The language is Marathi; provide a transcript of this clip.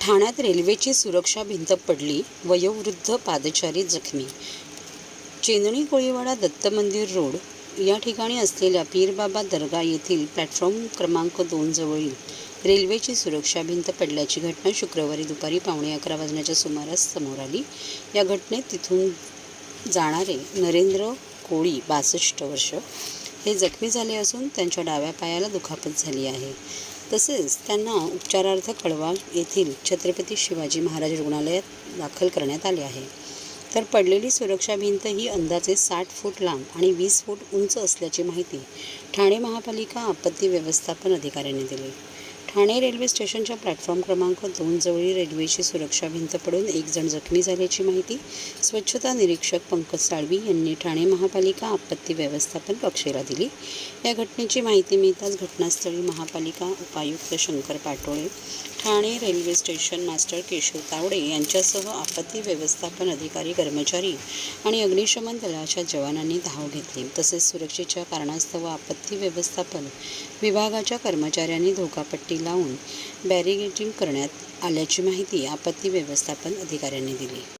ठाण्यात रेल्वेची सुरक्षा भिंत पडली वयोवृद्ध पादचारी जखमी. चेंदणी कोळीवाडा दत्त मंदिर रोड या ठिकाणी असलेल्या पीरबाबा दर्गा येथील प्लॅटफॉर्म क्रमांक दोन जवळील रेल्वेची सुरक्षा भिंत पडल्याची घटना शुक्रवारी दुपारी पावणे अकरा वाजण्याच्या सुमारास समोर आली. या घटनेत तिथून जाणारे नरेंद्र कोळी बासष्ट वर्ष हे जखमी झाले असून त्यांच्या डाव्या पायाला दुखापत झाली आहे. तसेच त्यांना उपचारार्थ कळवा येथील छत्रपती शिवाजी महाराज रुग्णालयात दाखल करण्यात आले आहे. तर पडलेली सुरक्षा भिंत ही अंदाजे साठ फूट लांब आणि वीस फूट उंच असल्याची माहिती ठाणे महापालिका आपत्ती व्यवस्थापन अधिकाऱ्यांनी दिली. ठाणे रेल्वे स्टेशनच्या प्लॅटफॉर्म क्रमांक दोन जवळील रेल्वेची सुरक्षा भिंत पडून एक जण जखमी झाल्याची माहिती स्वच्छता निरीक्षक पंकज साळवी यांनी ठाणे महापालिका आपत्ती व्यवस्थापन कक्षेला दिली. या घटनेची माहिती मिळताच घटनास्थळी महापालिका उपायुक्त Shankar Patole Thane railway station master Keshav Tawde यांच्यासह आपत्ती व्यवस्थापन अधिकारी कर्मचारी आणि अग्निशमन दलाच्या जवानांनी धाव घेतली. तसेच सुरक्षेच्या कारणास्तव आपत्ती व्यवस्थापन विभागाच्या कर्मचाऱ्यांनी धोकापट्टी लावून बॅरिगेटिंग करण्यात आल्याची माहिती आपत्ती व्यवस्थापन अधिकाऱ्यांनी दिली.